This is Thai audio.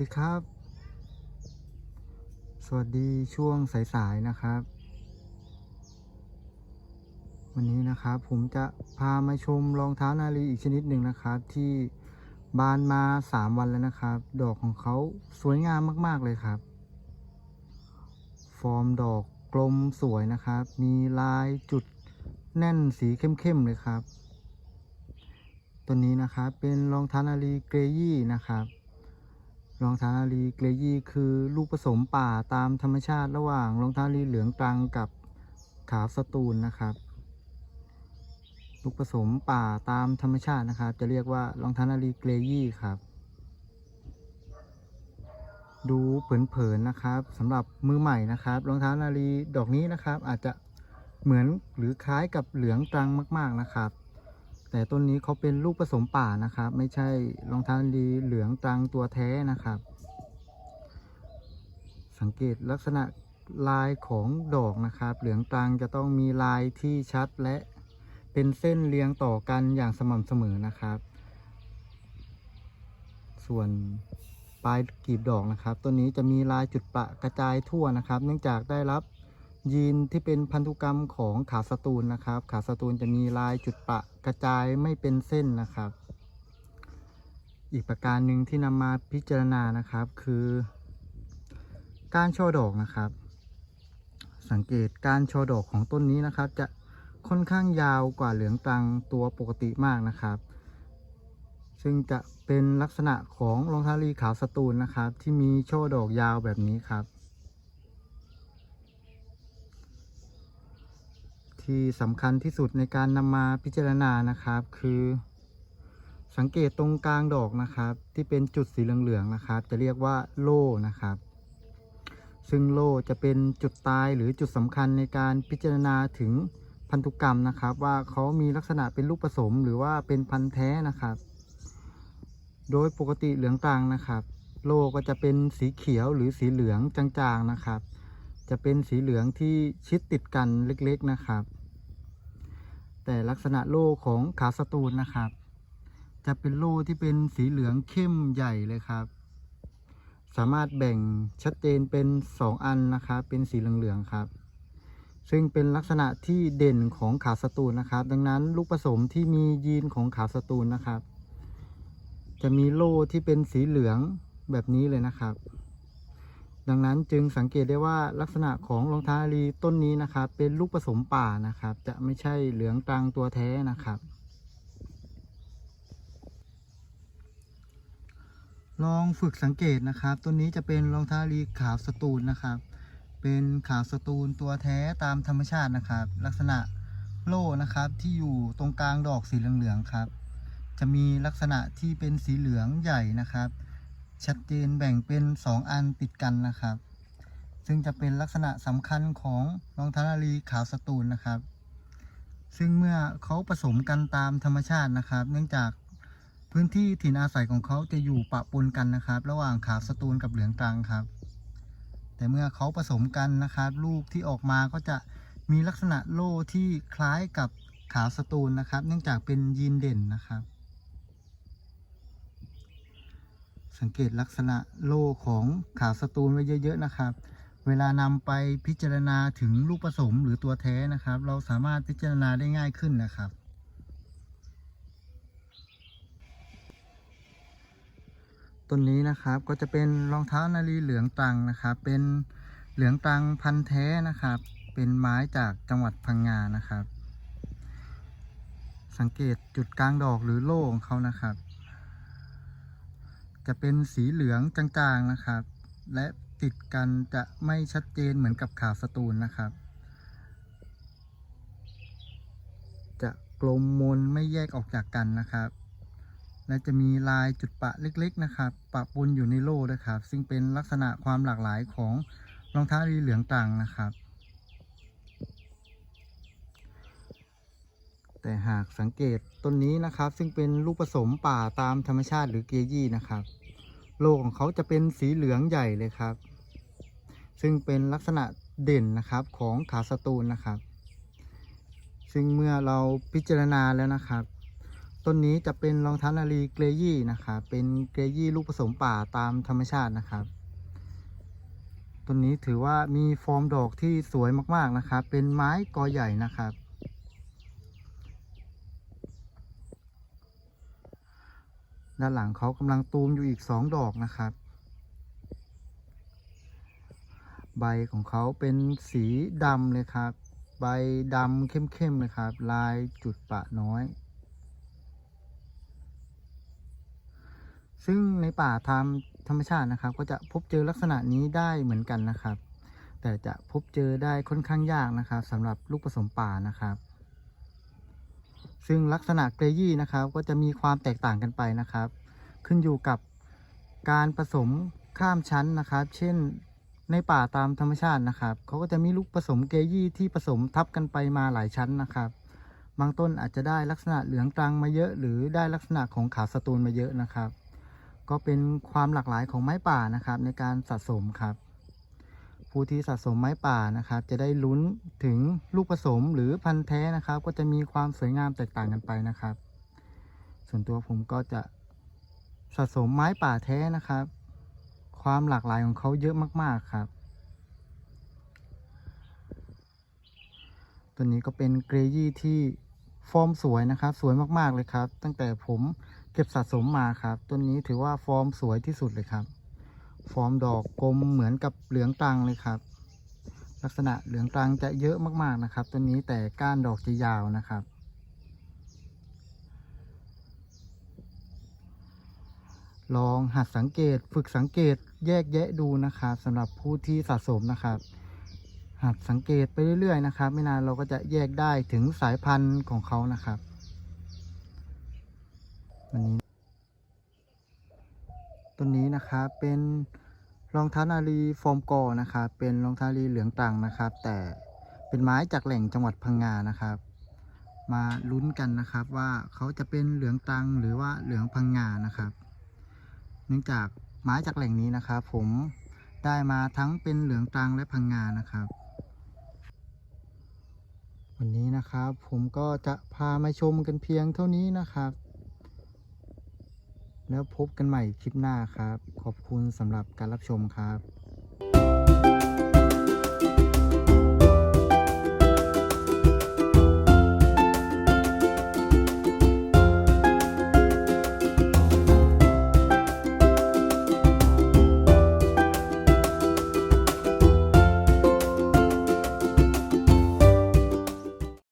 ดีครับ สวัสดีช่วงสายๆนะครับ วันนี้นะครับผมจะพามาชมรองเท้านาลีอีกชนิดหนึ่งนะครับ ที่บานมา 3 วันแล้วนะครับ ดอกของเขาสวยงามมากๆเลยครับ ฟอร์มดอกกลมสวยนะครับ มีลายจุดแน่นสีเข้มๆเลยครับ ตัวนี้นะครับเป็นรองเท้านาลีเกรยี่นะครับ รองเท้าลีเกรยี่คือลูกผสมป่าตามธรรมชาติระหว่างรองเท้าลีเหลืองตรังกับขาวสตูลนะครับ ลูกผสมป่าตามธรรมชาตินะครับ จะเรียกว่ารองเท้านาลีเกรยี่ครับ ดูเผินๆนะครับสำหรับมือใหม่นะครับรองเท้านาลีดอกนี้นะครับ อาจจะเหมือนหรือคล้ายกับเหลืองตรังมาก ๆนะครับ แต่ต้นนี้เขาเป็นลูกผสมป่านะครับ ไม่ใช่รองเท้าดีเหลืองตรังตัวแท้นะครับ สังเกตลักษณะลายของดอกนะครับ เหลืองตรังจะต้องมีลายที่ชัดและเป็นเส้นเรียงต่อกันอย่างสม่ำเสมอนะครับ ส่วนปลายกลีบดอกนะครับ ต้นนี้จะมีลายจุดประกระจายทั่วนะครับ เนื่องจากได้รับ ยีนที่เป็นพันธุกรรมของขาสตูลนะครับ ขาสตูลจะมีลายจุดปะกระจายไม่เป็นเส้นนะครับ อีกประการหนึ่งที่นำมาพิจารณานะครับคือการช่อดอกนะครับ สังเกตการช่อดอกของต้นนี้นะครับ จะค่อนข้างยาวกว่าเหลืองตังตัวปกติมากนะครับ ซึ่งจะเป็นลักษณะของรองเท้าลีขาวสตูลนะครับ ที่มีช่อดอกยาวแบบนี้ครับ ที่สำคัญที่สุดในการนำมาพิจารณานะครับ คือ สังเกตตรงกลางดอกนะครับ ที่เป็นจุดสีเหลืองๆนะครับ จะเรียกว่าโล่นะครับ ซึ่งโล่จะเป็นจุดตายหรือจุดสำคัญในการพิจารณาถึงพันธุกรรมนะครับ ว่าเขามีลักษณะเป็นลูกผสม หรือว่าเป็นพันธุ์แท้นะครับ โดยปกติเหลืองตรังนะครับ โล่ก็จะเป็นสีเขียวหรือสีเหลืองจางๆนะครับ จะเป็นสีเหลืองที่ชิดติดกันเล็กๆนะครับ แต่ลักษณะโล่ของขาสตูลนะครับ จะเป็นโล่ที่เป็นสีเหลืองเข้มใหญ่เลยครับ สามารถแบ่งชัดเจนเป็น 2 อันนะครับเป็นสีเหลืองๆครับ ซึ่งเป็นลักษณะที่เด่นของขาสตูลนะครับ ดังนั้นลูกผสมที่มียีนของขาสตูลนะครับ จะมีโล่ที่เป็นสีเหลืองแบบนี้เลยนะครับ ดังนั้นจึงสังเกตได้ว่าลักษณะของรองเท้าอาลีต้นนี้นะครับ เป็นลูกผสมป่านะครับ จะไม่ใช่เหลืองตรังตัวแท้นะครับลองฝึกสังเกตนะครับ ต้นนี้จะเป็นรองเท้าอาลีขาวสตูลนะครับ เป็นขาวสตูลตัวแท้ตามธรรมชาตินะครับ ลักษณะโล่นะครับที่อยู่ตรงกลางดอกสีเหลืองๆครับ จะมีลักษณะที่เป็นสีเหลืองใหญ่นะครับ ชัดเจนแบ่งเป็น 2 อันติดกันนะครับ ซึ่งจะเป็นลักษณะสำคัญของรองเท้านาลีขาวสตูลนะครับ ซึ่งเมื่อเขาผสมกันตามธรรมชาตินะครับ เนื่องจากพื้นที่ถิ่นอาศัยของเขาจะอยู่ปะปนกันนะครับ ระหว่างขาวสตูลกับเหลืองตรังครับ แต่เมื่อเขาผสมกันนะครับ ลูกที่ออกมาก็จะมีลักษณะโล่ที่คล้ายกับขาวสตูลนะครับ เนื่องจากเป็นยีนเด่นนะครับ สังเกตลักษณะโล่ของขาวสตูลไว้เยอะ ๆ นะครับ เวลานำไปพิจารณาถึงลูกผสมหรือตัวแท้นะครับ เราสามารถพิจารณาได้ง่ายขึ้นนะครับต้นนี้นะครับก็จะเป็นรองเท้านาลีเหลืองตังนะครับ เป็นเหลืองตังพันธุ์แท้นะครับ เป็นไม้จากจังหวัดพังงานะครับ สังเกตจุดกลางดอกหรือโล่ของเขานะครับ จะเป็นสีเหลืองจางๆนะครับ และติดกันจะไม่ชัดเจนเหมือนกับขาวสตูลนะครับ จะกลมมนไม่แยกออกจากกันนะครับ และจะมีลายจุดปะเล็กๆนะครับ ปะปนอยู่ในโล่ด้วยครับ ซึ่งเป็นลักษณะความหลากหลายของรองเท้าลีเหลืองต่างนะครับ แต่หากสังเกตต้นนี้นะครับ ซึ่งเป็นลูกผสมป่าตามธรรมชาติหรือเกยี่นะครับ โลของเขาจะเป็นสีเหลืองใหญ่เลยครับ ซึ่งเป็นลักษณะเด่นนะครับของขาสตูลนะครับ ซึ่งเมื่อเราพิจารณาแล้วนะครับตต้นนี้จะเป็นรองเท้านาลีเกรยี่นะครับเป็นเกรยี่ลูกผสมป่าตามธรรมชาตินะครับต้นนี้ถือว่ามีฟอร์มดอกที่สวยมากๆนะครับ เป็นไม้กอใหญ่นะครับ ด้านหลังเขากำลังตูมอยู่อีกสองดอกนะครับ ใบของเขาเป็นสีดำเลยครับ ใบดำเข้มๆเลยครับ ลายจุดปะน้อย ซึ่งในป่าทามธรรมชาตินะครับ ก็จะพบเจอลักษณะนี้ได้เหมือนกันนะครับ แต่จะพบเจอได้ค่อนข้างยากนะครับสำหรับลูกผสมป่านะครับ ซึ่งลักษณะเกรยี่นะครับก็จะมีความแตกต่างกันไปนะครับ ขึ้นอยู่กับการผสมข้ามชั้นนะครับ เช่นในป่าตามธรรมชาตินะครับเขาก็จะมีลูกผสมเกรยี่ที่ผสมทับกันไปมาหลายชั้นนะครับบางต้นอาจจะได้ลักษณะเหลืองตรังมาเยอะ หรือได้ลักษณะของขาวสตูลมาเยอะนะครับ ก็เป็นความหลากหลายของไม้ป่านะครับในการสะสมครับ ผู้ที่สะสมไม้ป่านะครับ จะได้ลุ้นถึงลูกผสมหรือพันธุ์แท้นะครับ ก็จะมีความสวยงามแตกต่างกันไปนะครับ ส่วนตัวผมก็จะสะสมไม้ป่าแท้นะครับ ความหลากหลายของเขาเยอะมาก ๆครับ ตัวนี้ก็เป็นเกรยี่ที่ฟอร์มสวยนะครับ สวยมากๆเลยครับ ตั้งแต่ผมเก็บสะสมมาครับ ต้นนี้ถือว่าฟอร์มสวยที่สุดเลยครับ ฟอร์มดอกกลมเหมือนกับเหลืองตรังเลยครับ ลักษณะเหลืองตรังจะเยอะมากๆนะครับต้นนี้แต่ก้านดอกจะยาวนะครับ ลองหัดสังเกตฝึกสังเกตแยกแยะดูนะครับสำหรับผู้ที่สะสมนะครับ หัดสังเกตไปเรื่อยๆนะครับ ไม่นานเราก็จะแยกได้ถึงสายพันธุ์ของเขานะครับวันนี้ ต้นนี้นะครับเป็นรองเท้านาลีฟอร์มกอนะครับเป็นรองเท้านาลีเหลืองต่างนะครับ แต่เป็นไม้จากแหล่งจังหวัดพังงานะครับ มาลุ้นกันนะครับว่าเขาจะเป็นเหลืองตังหรือว่าเหลืองพังงานะครับ เนื่องจากไม้จากแหล่งนี้นะครับ ผมได้มาทั้งเป็นเหลืองตังและพังงานะครับ วันนี้นะครับผมก็จะพามาชมกันเพียงเท่านี้นะครับ แล้วพบกันใหม่คลิปหน้าครับ ขอบคุณสำหรับการรับชมครับ